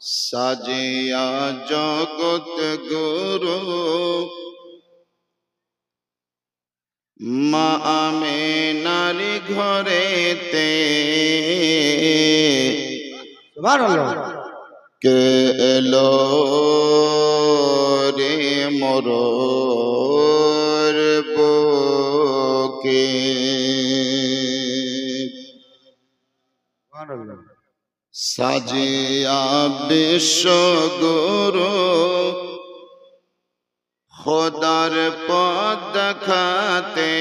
সাজিয়া জগত গুরু। মা আমে নারী ঘরেতে। কে এলো রে মোর বুকে? সুবহানাল্লাহ সাজিয়া বিশ্বগুরু খোদার পদ দেখাতে।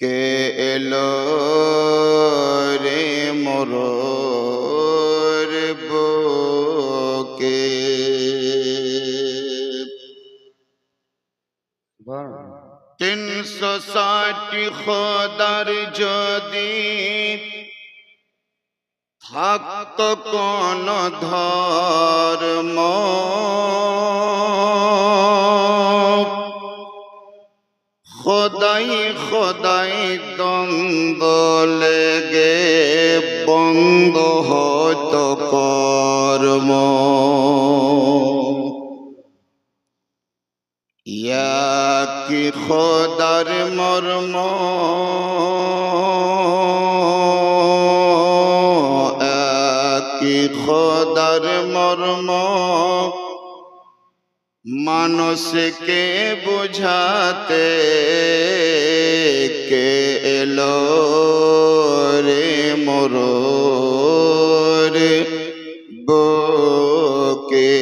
কে এলো রে মোর খোদার যদি থাকত কোন ধর্ম খোদাই খোদাই দ্বন্দ্ব লেগে হতো কর্ম খোদার মর্ম। কি খোদার মর্ম। মানুষকে বুঝাতে কে এলো রে মোর বকে?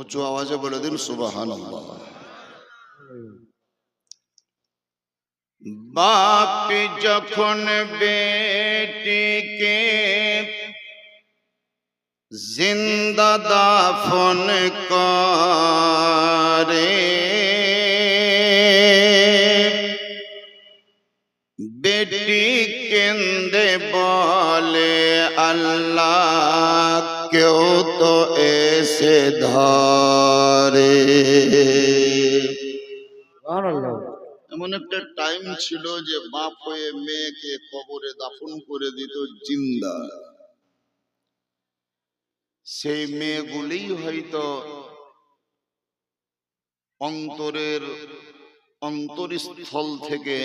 উঁচু আওয়াজে বলে দিন সুবাহান বাপ যখন বেটিকে জিন্দা দাফন করে, বেটি কেন্দে বলে, আল্লাহ কেউ তো এসে ধরে। সুবহানাল্লাহ। এমন একটা টাইম ছিল যে বাপ হয়ে মেয়েকে কবরে দাফন করে দিত জিন্দা। সেই মেয়েগুলি হয়তো অন্তরের অন্তরস্থল থেকে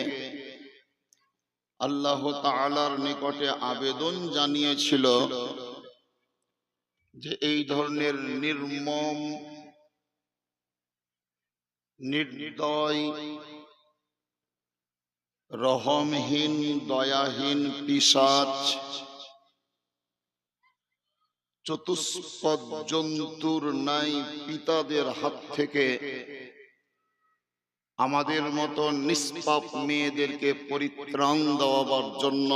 আল্লাহ তাআলার নিকটে আবেদন জানিয়েছিল যে এই ধরনের নির্মম, নির্দয় রহমহীন, দয়াহীন পিসাচ চতুষ্পদ জন্তুর নাই পিতাদের হাত থেকে আমাদের মতো নিষ্পাপ মেয়েদেরকে পরিত্রাণ দেওয়াবার জন্য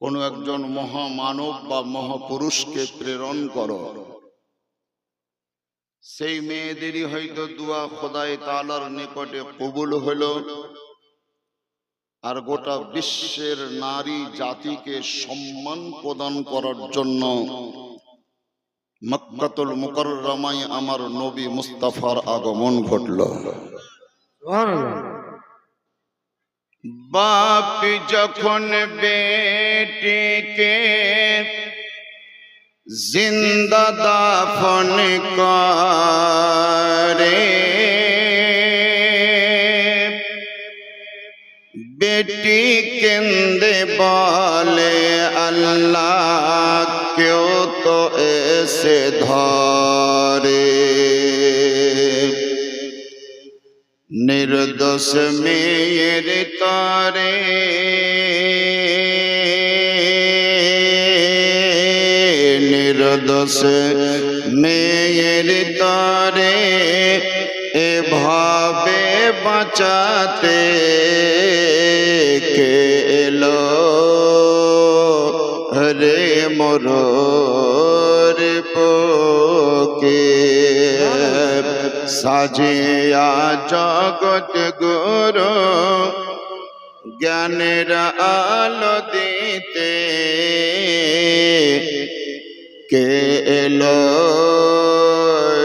কোনো একজন মহামানব বা মহাপুরুষকে প্রেরণ করো। সেই মেয়েদেরই হয়তো দুয়া খোদাই তালার নিকটে কবুল হলো। আর গোটা বিশ্বের নারী জাতিকে সম্মান প্রদান করার জন্য মক্কাতুল মুকররমায় আমার নবী মুস্তাফার আগমন ঘটল। বাপ যখন বেটিকে জিন্দা দাফন করে। বেটি কেন্দে বলে আল্লাহ কেউ তো এসে ধরে। নির্দোষ মেয়ের তরে নির্দোষ মেয়ের তরে এভাবে বাঁচাতে কে এলো? রে মোর পোকে সাজিয়া জগৎ গুরু জ্ঞানের আলো দিতে কে এলো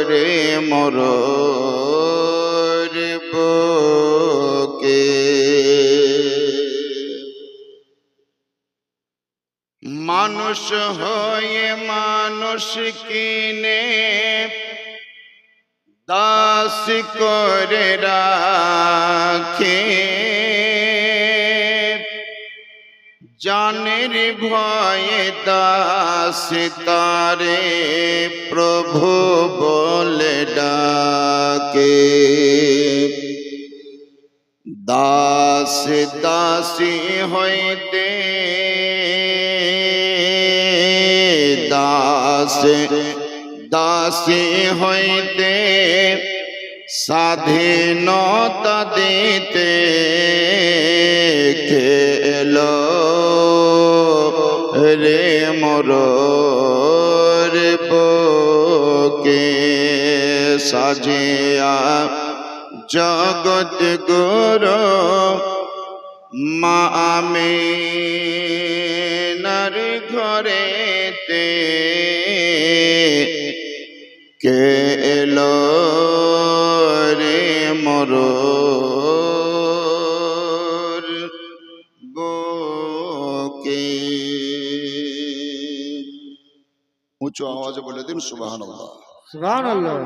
রে মোর বুকে? মানুষ হয়ে মানুষ কিনে দাস করে রাখে। জানের ভয়ে দাস, তারে প্রভু বলে ডাকে। দাস, দাসী হইতে, দাস, দাসী হইতে স্বাধীনতা দিতে খেলো। রে মোর বুকে সাজিয়া জগৎ গুরু মা আমিনার ঘরেতে কে এলো রে মোর উঁচু আওয়াজে বলে দিন সুবাহ সুবহানাল্লাহ।